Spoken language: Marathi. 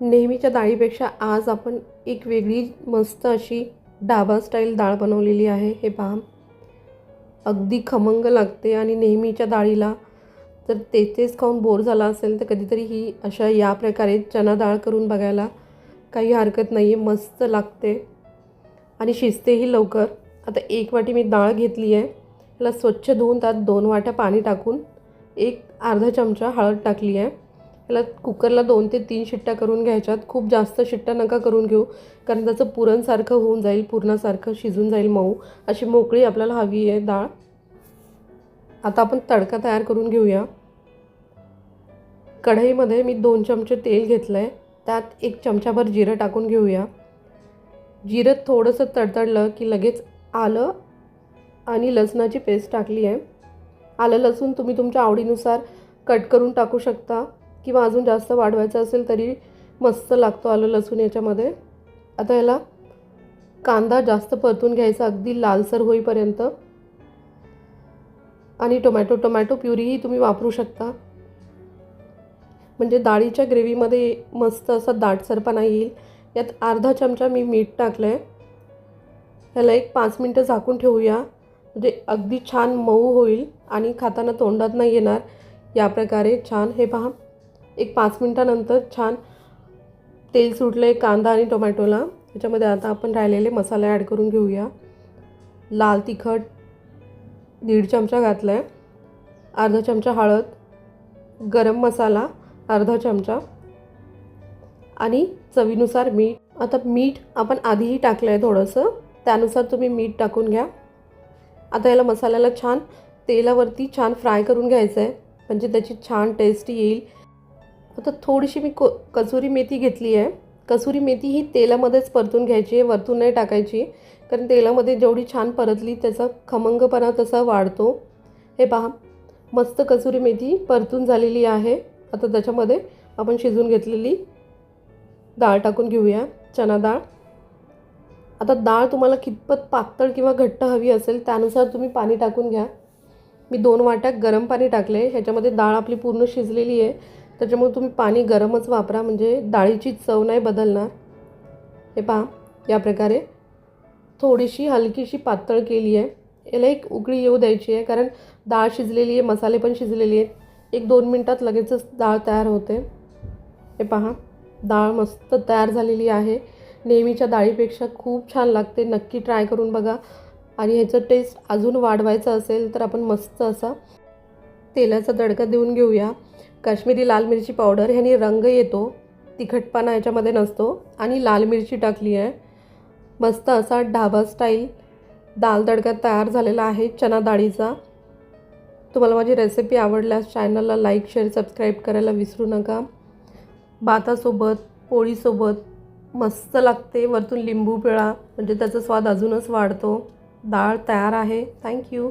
नेहमीच्या डाळीपेक्षा आज आपण एक वेगळी मस्त अशी डाबा स्टाईल डाळ बनवलेली आहे हे पहा. अगदी खमंग लागते आणि नेहमीच्या डाळीला जर तेथेच खाऊन बोर झाला असेल तर कधीतरी ही अशा या प्रकारे चना डाळ करून बघायला काही हरकत नाही आहे मस्त लागते. आणि शिजतेही लवकर. आता एक वाटी मी डाळ घेतली आहे त्याला स्वच्छ धुवून त्यात दोन वाट्या पाणी टाकून एक अर्धा चमचा हळद टाकली आहे त्याला कुकरला दोन ते तीन शिट्ट्या करून घ्यायच्यात. खूप जास्त शिट्ट्या नका करून घेऊ. कारण त्याचं पुरणसारखं होऊन जाईल पुरणासारखं शिजून जाईल मऊ. अशी मोकळी आपल्याला हवी आहे डाळ. आता आपण तडका तयार करून घेऊया. कढईमध्ये मी दोन चमचे तेल घेतलं आहे त्यात एक चमचाभर जिरं टाकून घेऊया. जिरं थोडंसं तडतडलं की लगेच आलं आणि लसणाची पेस्ट टाकली आहे. आलं लसूण तुम्ही तुमच्या आवडीनुसार कट करून टाकू शकता. किंवा अजून जास्त वाढवायचं असेल तरी मस्त लागतो आलं लसूण याच्यामध्ये. आता याला कांदा जास्त परतून घ्यायचा अगदी लालसर होईपर्यंत. आणि टोमॅटो टोमॅटो प्युरीही तुम्ही वापरू शकता. म्हणजे डाळीच्या ग्रेव्हीमध्ये मस्त असा दाटसरपणा येईल. यात अर्धा चमचा मी मीठ टाकलं आहे ह्याला एक पाच मिनटं झाकून ठेवूया. म्हणजे अगदी छान मऊ होईल आणि खाताना तोंडात नाही येणार. या प्रकारे छान हे पहा. एक पाच मिनटानंतर छान तेल सुटलं आहे कांदा आणि टोमॅटोला. त्याच्यामध्ये आता आपण राहिलेले मसाले ॲड करून घेऊया. लाल तिखट दीड चमचा घातला आहे अर्धा चमचा हळद गरम मसाला अर्धा चमचा आणि चवीनुसार मीठ. आता मीठ आपण आधीही टाकलं आहे थोडंसं. त्यानुसार तुम्ही मीठ टाकून घ्या. आता याला मसाल्याला छान तेलावरती छान फ्राय करून घ्यायचं आहे म्हणजे त्याची छान टेस्ट येईल. आता थोडीशी मी को कसुरी मेथी घेतली आहे. कसुरी मेथी ही तेलामध्येच परतून घ्यायची आहे वरतून नाही टाकायची. कारण तेलामध्ये जेवढी छान परतली त्याचा खमंगपणा तसा वाढतो. हे पहा मस्त कसुरी मेथी परतून झालेली आहे. आता त्याच्यामध्ये आपण शिजून घेतलेली डाळ टाकून घेऊया चना डाळ. आता डाळ तुम्हाला कितपत पातळ किंवा घट्ट हवी असेल त्यानुसार तुम्ही पाणी टाकून घ्या. मी दोन वाट्या गरम पाणी टाकले ह्याच्यामध्ये डाळ आपली पूर्ण शिजलेली आहे. त्याच्यामुळे तुम्ही पाणी गरमच वापरा म्हणजे डाळीची चव नाही बदलणार. हे पहा या प्रकारे थोडीशी हलकीशी पातळ केली आहे. याला एक उकळी येऊ द्यायची आहे कारण डाळ शिजलेली आहे मसाले पण शिजलेले आहेत. एक दोन मिनटात लगेचच डाळ तयार होते. हे पहा डाळ मस्त तयार झालेली आहे. नेहमीच्या डाळीपेक्षा खूप छान लागते नक्की ट्राय करून बघा. आणि ह्याचं टेस्ट अजून वाढवायचं असेल तर आपण मस्त असा तेलाचा तडका देऊन घेऊया. काश्मीरी लाल मिरची पावडर ह्याने रंग येतो तिखटपणा याच्यामध्ये नसतो आणि लाल मिरची टाकली आहे. मस्त असा ढाबा स्टाईल दाल तडका तयार झालेला आहे चना डाळीचा तुम्हाला माझी रेसिपी आवडल्यास चॅनलला लाईक शेअर सबस्क्राईब करायला विसरू नका. भातासोबत पोळीसोबत मस्त लागते वरतून लिंबू पिळा म्हणजे त्याचा स्वाद अजूनच वाढतो. डाळ तयार आहे. थँक्यू